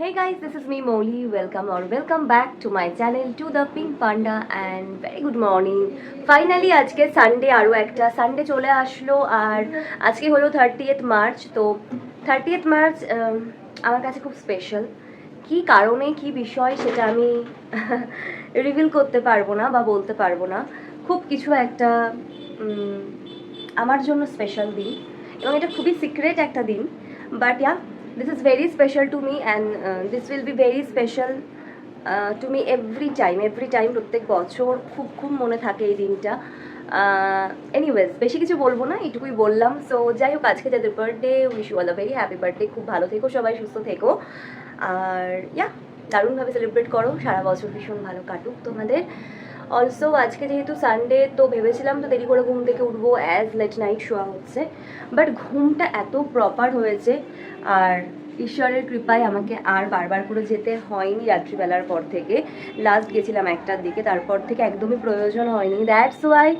Hey guys, this is me Molly. Welcome or welcome back to my channel to the Pink Panda and very good morning. Finally আজকে Sunday আরও একটা Sunday চলে আসলো আর আজকে হলো থার্টিয়েথ মার্চ তো থার্টিয়েথ মার্চ আমার কাছে খুব স্পেশাল কি কারণে কি বিষয় সেটা আমি রিভিল করতে পারব না বা বলতে পারব না খুব কিছু একটা আমার জন্য স্পেশাল দিন এবং এটা খুবই সিক্রেট একটা দিন but ya this is very special to me and this will be very special to me every time every time প্রত্যেক বছর খুব খুব মনে থাকে এই দিনটা। এনিওয়েজ বেশি কিছু বলব না, এইটুকুই বললাম। সো যাই হোক, আজকে যাদের birthday wish you all a very happy birthday খুব ভালো থেকো, সবাই সুস্থ থেকো। আর ইয়া দারুণভাবে সেলিব্রেট করো, সারা বছর ভীষণ ভালো কাটুক তোমাদের। অলসো আজকে যেহেতু সানডে তো ভেবেছিলাম তো দেরি করে ঘুম থেকে উঠবো অ্যাজ লেট নাইট শোয়া হচ্ছে। বাট ঘুমটা এত প্রপার হয়েছে, আর ঈশ্বরের কৃপায় আমাকে আর বারবার করে যেতে হয়নি রাত্রিবেলার পর থেকে। লাস্ট গেছিলাম একটার দিকে, তারপর থেকে একদমই প্রয়োজন হয়নি। দ্যাটস ওয়াই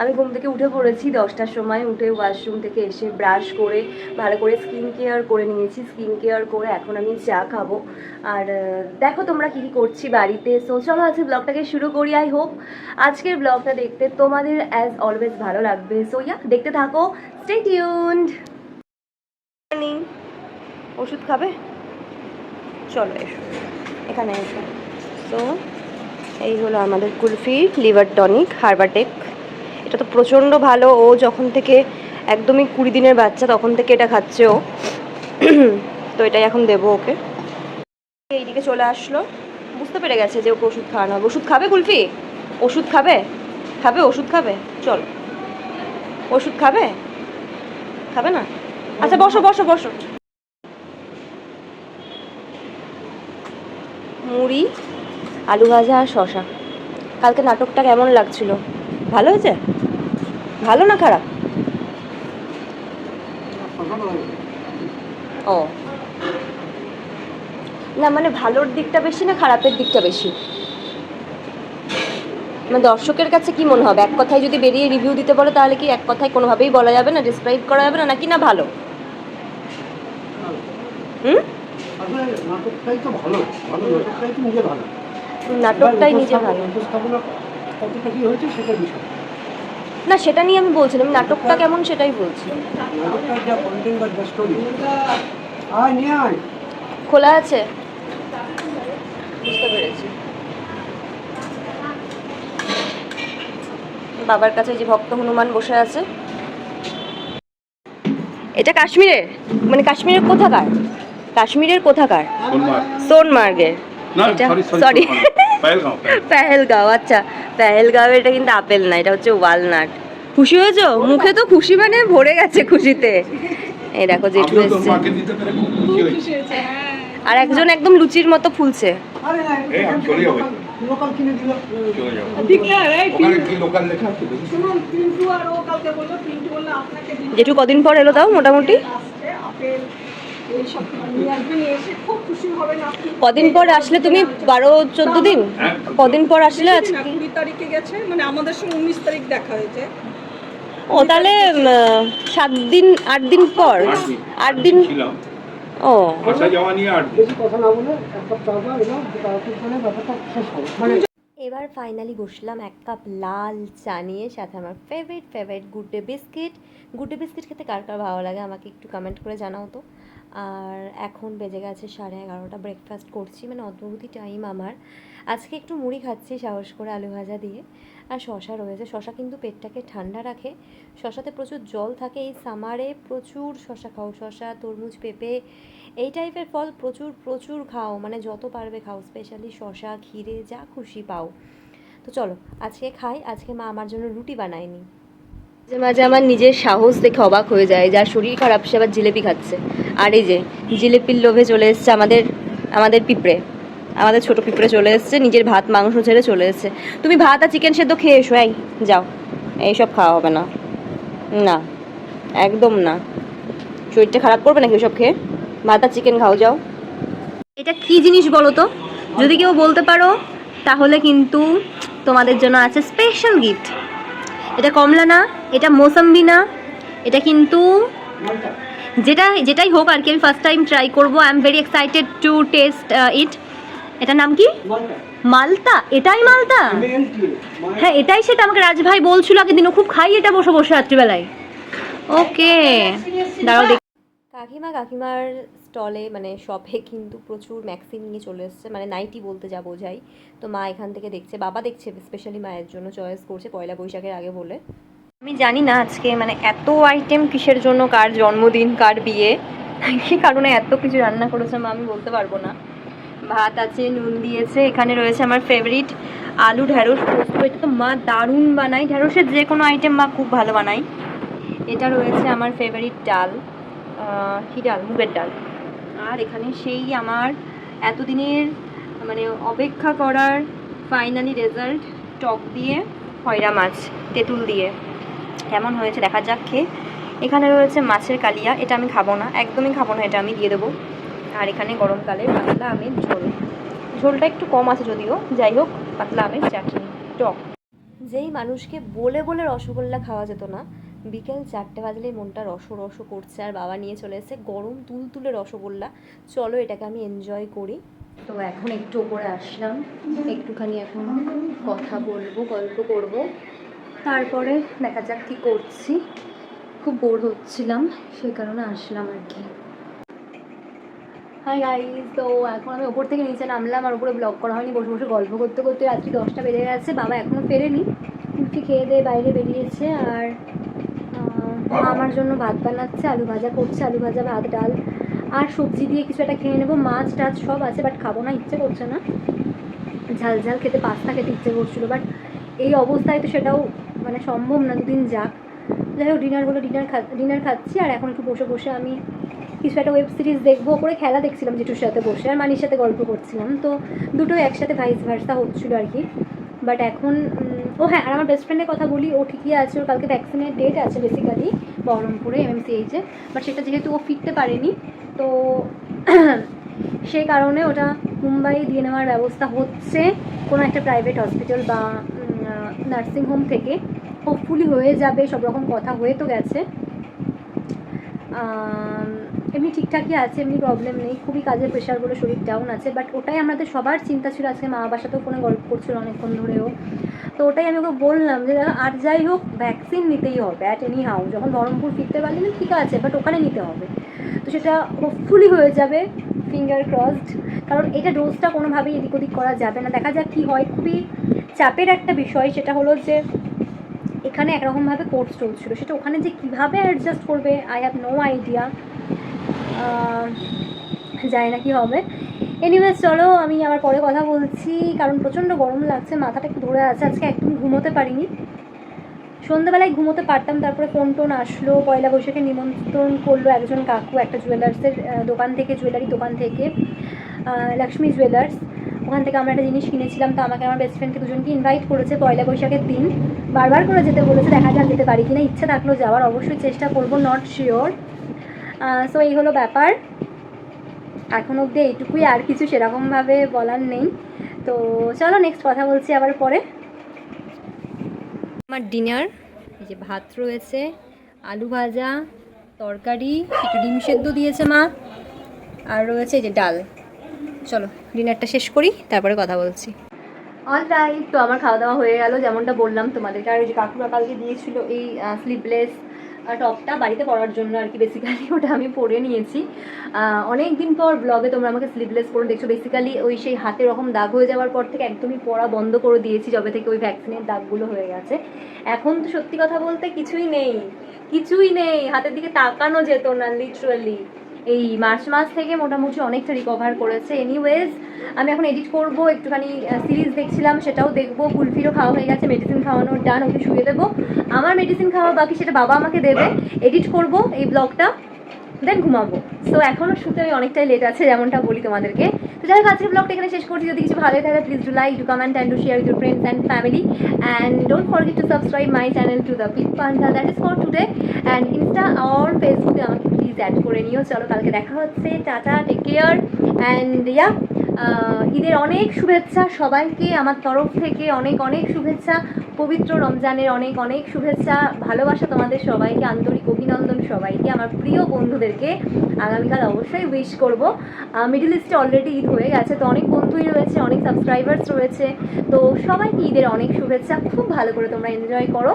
আমি ঘুম থেকে উঠে পড়েছি দশটার সময়, উঠে ওয়াশরুম থেকে এসে ব্রাশ করে, ভালো করে স্কিন কেয়ার করে নিয়েছি। স্কিন কেয়ার করে এখন আমি চা খাব। আর দেখো তোমরা কী কী করছি বাড়িতে। সো চলো আজকে ব্লগটাকে শুরু করি আই হোপ আজকের ব্লগটা দেখতে তোমাদের অ্যাজ অলওয়েজ ভালো লাগবে। সো ইয়া দেখতে থাকো স্টে টিউনড ওষুধ খাবে? চলো এসো। এখানে এসো। তো, এই হলো আমাদের কুলফি, লিভার টনিক, হার্বাটেক। এটা তো প্রচণ্ড ভালো। ও যখন থেকে একদমই কুড়ি দিনের বাচ্চা, তখন থেকে এটা খাচ্ছে ও। তো এটাই এখন দেবো ওকে। এইদিকে চলে আসলো। বুঝতে পেরে গেছে যে ওকে ওষুধ খাওয়ানো হবে। ওষুধ খাবে কুলফি? ওষুধ খাবে? খাবে? ওষুধ খাবে? চল। ওষুধ খাবে? খাবে না? আচ্ছা বসো বসো বসো। মুড়ি, আলু ভাজা আর শশা কালকে নাটকটা কেমন লাগছিল? ভালো হয়েছে? ভালো না খারাপ? ও। না মানে ভালোর দিকটা বেশি না খারাপের দিকটা বেশি? মানে দর্শকের কাছে কি মনে হবে? এক কথায় যদি বেরিয়ে রিভিউ দিতে বলে, তাহলে কি এক কথায় কোনোভাবেই বলা যাবে না ডিসক্রাইব করা যাবে না, নাকি না ভালো? হুম? নাটকটাই তো ভালো ভালো নাটকটাই তো নিজে ভালো। নাটকটাই নিজে ভালো। উপস্থাপনা কতটা কি হয়েছে সেটা বিষয়। না সেটা নিয়ে আমি বলছিলাম নাটকটা কেমন সেটাই বলছি খোলা আছে? বুঝতে পেরেছি। বাবার কাছে যে ভক্ত হনুমান বসে আছে। এটা কাশ্মীরের? মানে কাশ্মীরের কোথাকার? কাশ্মীরের কোথাকার? সোনমার্গ। সোনমার্গের এটা- সরি পেহেলগাঁও আচ্ছা। পেহেলগাঁও এটা কিন্তু আপেল না এটা হচ্ছে ওয়ালনাট। খুশি হয়েছো? মুখে তো খুশি মানে ভরে গেছে খুশিতে। এই দেখো জেঠু এসছে। হয়েছি। আর একজন একদম লুচির মতো ফুলছে। জেঠু কদিন পর এলো তাও মোটামুটি? কদিন পর আসলে তুমি বারো চোদ্দ দিন। কদিন পর আসলে না আজকে কুড়ি তারিখে গেছে মানে আমাদের সঙ্গে উনিশ তারিখ দেখা হয়েছে। ও তাহলে সাত দিন আট দিন পর? আট দিন। ও। আসা যাওয়া নিয়ে আট বেশি কথা না বলে এক কাপ চা দাও এলাম তাড়াতাড়ি করে ব্যাপারটা শেষ হবে মানে এবার ফাইনালি বসলাম এক কাপ লাল চা নিয়ে, সাথে আমার favourite favourite Good Day biscuit Good Day biscuit খেতে কার কার ভালো লাগে আমাকে একটু কমেন্ট করে জানাও তো। আর এখন বেজে গেছে সাড়ে এগারোটা ব্রেকফাস্ট করছি মানে অদ্ভুতই টাইম আমার। আজকে একটু মুড়ি খাচ্ছি, সাহস করে আলু ভাজা দিয়ে। আর শশা রয়েছে। শশা কিন্তু পেটটাকে ঠান্ডা রাখে। শশাতে প্রচুর জল থাকে। এই সামারে প্রচুর শশা খাও। শশা, তরমুজ, পেঁপে, এই টাইপের ফল প্রচুর প্রচুর খাও। মানে যত পারবে খাও। স্পেশালি শশা, ক্ষীরে, যা খুশি পাও। তো চলো, আজকে খাই। আজকে মা আমার জন্য রুটি বানায়নি। মাঝে মাঝে আমার নিজের সাহস দেখে অবাক হয়ে যায় যার শরীর খারাপ, সে আবার জিলেপি খাচ্ছে। আর এই যে, জিলেপির লোভে চলে এসছে আমাদের আমাদের পিঁপড়ে। আমাদের ছোট পিঁপড়ে চলে এসছে, নিজের ভাত, মাংস ছেড়ে চলে এসছে। তুমি ভাত আর চিকেন সেদ্ধ খেয়ে এসো এই, যাও। এইসব খাওয়া হবে না। না, একদম না। শরীরটা খারাপ করবে নাকি ওসব খেয়ে? ভাত আর চিকেন খাও, যাও। এটা কি জিনিস বলো তো? যদি কেউ বলতে পারো, তাহলে কিন্তু তোমাদের জন্য আছে স্পেশাল গিফট এটা কমলা না, এটা মৌসাম্বি না, এটা কিন্তু যেটা যেটাই হোক আর কি, আমি ফার্স্ট টাইম ট্রাই করব। I am very excited to test it এটার নাম কি? মালতা? এটাই মালতা? হ্যাঁ এটাই সেটা আমাকে রাজভাই বলছিল আগের দিনও। খুব খাই এটা বসে বসে রাত্রিবেলায়। ওকে দাঁড়াও দেখ। কাকিমা কাকিমার স্টলে মানে শপে কিন্তু প্রচুর ম্যাক্সিম নিয়ে চলে এসছে। মানে নাইটি বলতে যা বোঝাই তো মা এখান থেকে দেখছে বাবা দেখছে স্পেশালি মায়ের জন্য চয়েস করছে পয়লা বৈশাখের আগে বলে। আমি জানি না আজকে মানে এত আইটেম কিসের জন্য কার জন্মদিন কার বিয়ে কী কারণে এত কিছু রান্না করেছে মা আমি বলতে পারব না। ভাত আছে, নুন দিয়েছে, এখানে রয়েছে আমার ফেভারিট আলু ঢ্যাঁড়স পোস্ত। এটা তো মা দারুণ বানায়। ঢ্যাঁড়সের যে কোনো আইটেম মা খুব ভালো বানায়। এটা রয়েছে আমার ফেভারিট ডাল। কী ডাল? মুগের ডাল। আর এখানে সেই আমার এতদিনের মানে অপেক্ষা করার ফাইনালি রেজাল্ট টক দিয়ে, খয়রা মাছ, তেঁতুল দিয়ে। কেমন হয়েছে দেখা যাক খেয়ে। এখানে রয়েছে মাছের কালিয়া। এটা আমি খাব না। একদমই খাব না। এটা আমি দিয়ে দেবো। আর এখানে গরমকালে পাতলা আমের ঝোল। ঝোলটা একটু কম আছে যদিও, যাই হোক, পাতলা আমের চাটনি, টক। যেই মানুষকে বলে বলে রসগোল্লা খাওয়া যেত না, বিকেল চারটে বাজলেই মনটা রস রস করছে আর বাবা নিয়ে চলে এসে গরম তুলতুলে রসগোল্লা। চলো এটাকে আমি এনজয় করি। তো এখন একটু ওপরে আসলাম, একটুখানি এখন কথা বলব, গল্প করব। তারপরে দেখা যাক কী করছি। খুব বোর হচ্ছিলাম সে কারণে আসলাম আর কি। হাই গাইজ তো এখন আমি ওপর থেকে নিচে নামলাম আর উপরে ব্লগ করা হয়নি, বসে বসে গল্প করতে করতে রাত্রি দশটা বেজে গেছে, বাবা এখনও ফেরেনি। উঠে খেয়ে দিয়ে বাইরে বেরিয়েছে আর মা আমার জন্য ভাত বানাচ্ছে, আলু ভাজা করছে, আলু ভাজা, ভাত, ডাল আর সবজি দিয়ে কিছু একটা খেয়ে নেব, মাছ, টাছ সব আছে বাট খাব না, ইচ্ছে করছে না। ঝাল ঝাল খেতে, পাস্তা খেতে ইচ্ছে করছিল বাট এই অবস্থায় তো সেটাও মানে সম্ভব না, দুদিন যাক। যাই হোক ডিনার হলো ডিনার খা ডিনার খাচ্ছি আর এখন একটু বসে বসে আমি কিছু একটা ওয়েব সিরিজ দেখব ওপরে খেলা দেখছিলাম জেঠুর সাথে বসে, আর মানির সাথে গল্প করছিলাম। তো দুটো একসাথে ভাইস ভার্সা হচ্ছিল আর কি। বাট এখন ও হ্যাঁ আর আমার বেস্ট ফ্রেন্ডের কথা বলি, ও ঠিকই আছে, ওর কালকে ভ্যাকসিনের ডেট আছে বেসিক্যালি বহরমপুরে এমএমসিএইচে বাট সেটা যেহেতু ও ফিরতে পারেনি, তো সেই কারণে ওটা মুম্বাই দিয়ে নেওয়ার ব্যবস্থা হচ্ছে কোনো একটা প্রাইভেট হসপিটাল বা নার্সিং হোম থেকে। হোপফুলি হয়ে যাবে সব রকম কথা হয়ে তো গেছে। এমনি ঠিকঠাকই আছে, এমনি প্রবলেম নেই। খুবই কাজের প্রেশার বলে শরীর ডাউন আছে বাট ওটাই আমাদের সবার চিন্তা ছিল। আজকে মা বাবার সাথেও ফোনে গল্প করছিল অনেকক্ষণ ধরেও। তো ওটাই আমি ওকে বললাম যে, আর যাই হোক ভ্যাকসিন নিতেই হবে অ্যাট এনি হাউ যখন বহরমপুর ফিরতে পারলি না, ঠিক আছে বাট ওখানে নিতে হবে। তো সেটা হোপফুলি হয়ে যাবে ফিঙ্গার ক্রসড কারণ এটা ডোজটা কোনোভাবেই এদিক ওদিক করা যাবে না। দেখা যাক কী হয়। খুবই চাপের একটা বিষয়। সেটা হলো যে, এখানে একরকমভাবে কোর্স চলছিল সেটা ওখানে যে কীভাবে অ্যাডজাস্ট করবে আই হ্যাভ নো আইডিয়া জানি না কি হবে। এনিওয়েজ চলো, আমি আবার পরে কথা বলছি, কারণ প্রচণ্ড গরম লাগছে, মাথাটা একটু ধরে আছে, আজকে একদম ঘুমোতে পারিনি। সন্ধ্যাবেলায় ঘুমোতে পারতাম, তারপরে ফোন টোন আসলো, পয়লা বৈশাখে নিমন্ত্রণ করল একজন কাকু, একটা জুয়েলার্সের দোকান থেকে জুয়েলারি দোকান থেকে লক্ষ্মী জুয়েলার্স ওখান থেকে আমরা একটা জিনিস কিনেছিলাম, তো আমাকে আমার বেস্ট ফ্রেন্ডকে দুজনকে ইনভাইট করেছে পয়লা বৈশাখের দিন। বারবার করে যেতে বলেছে, দেখা যাক যেতে পারি কিনা, ইচ্ছা থাকল যাওয়ার, অবশ্যই চেষ্টা করব নট শিওর সো এই হলো ব্যাপার। এখন অবধি এইটুকুই আর কিছু সেরকমভাবে বলার নেই। তো চলো নেক্সট কথা বলছি আবার পরে। আমার ডিনার এই যে ভাত রয়েছে আলু ভাজা তরকারি একটু ডিম সেদ্ধ দিয়েছে মা আর রয়েছে এই যে ডাল। চলো ডিনারটা শেষ করি তারপরে কথা বলছি। অল রাইট তো আমার খাওয়া দাওয়া হয়ে গেল যেমনটা বললাম তোমাদেরকে। আর ওই যে কাকুরা কালকে দিয়েছিল এই স্লিভলেস টপটা বাড়িতে পরার জন্য আর কি বেসিক্যালি ওটা আমি পরে নিয়েছি। অনেক দিন পর ব্লগে তোমরা আমাকে স্লিভলেস পরে দেখছ। বেসিক্যালি ওই সেই হাতে রকম দাগ হয়ে যাওয়ার পর থেকে একদমই পরা বন্ধ করে দিয়েছি, যবে থেকে ওই ভ্যাকসিনের দাগগুলো হয়ে গেছে। এখন তো সত্যি কথা বলতে কিছুই নেই কিছুই নেই। হাতের দিকে তাকানো যেত না লিটারালি এই মার্চ মাস থেকে মোটামুটি অনেকটা রিকভার করেছে। এনিওয়েজ আমি এখন এডিট করব, একটুখানি সিরিজ দেখছিলাম, সেটাও দেখব। কুলফিরও খাওয়া হয়ে গেছে মেডিসিন খাওয়ানোর ডান ওকে শুয়ে দেবো। আমার মেডিসিন খাওয়া বাকি, সেটা বাবা আমাকে দেবে। এডিট করব এই ব্লগটা দেন ঘুমাবো। সো এখনও শুতে আমি অনেকটাই লেট আছে, যেমনটা বলি তোমাদেরকে। তো যাই হোক, আজকের ব্লগটা এখানে শেষ করছি। যদি কিছু ভালো থাকে please do like do comment and do share with your friends and family and don't forget to subscribe my channel to the Pick Panda that is for today and insta or ফেসবুকে আমাকে please add করে নিও। চলো কালকে দেখা হচ্ছে। Tata take care and ya ঈদের অনেক শুভেচ্ছা সবাইকে। আমার তরফ থেকে অনেক অনেক শুভেচ্ছা। পবিত্র রমজানের অনেক অনেক শুভেচ্ছা। ভালোবাসা তোমাদের সবাইকে, আন্তরিক অভিনন্দন সবাইকে, আমার প্রিয় বন্ধুদেরকে। আগামীকাল অবশ্যই উইশ করব। মিডল ইস্টে অলরেডি ঈদ হয়ে গেছে, তো অনেক বন্ধুই রয়েছে, অনেক সাবস্ক্রাইবার্স রয়েছে। তো সবাইকে ঈদের অনেক শুভেচ্ছা। খুব ভালো করে তোমরা এনজয় করো।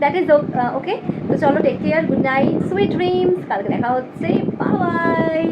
দ্যাট ইজ ওকে তো চলো take care good night sweet dreams কালকে দেখা হচ্ছে। বাই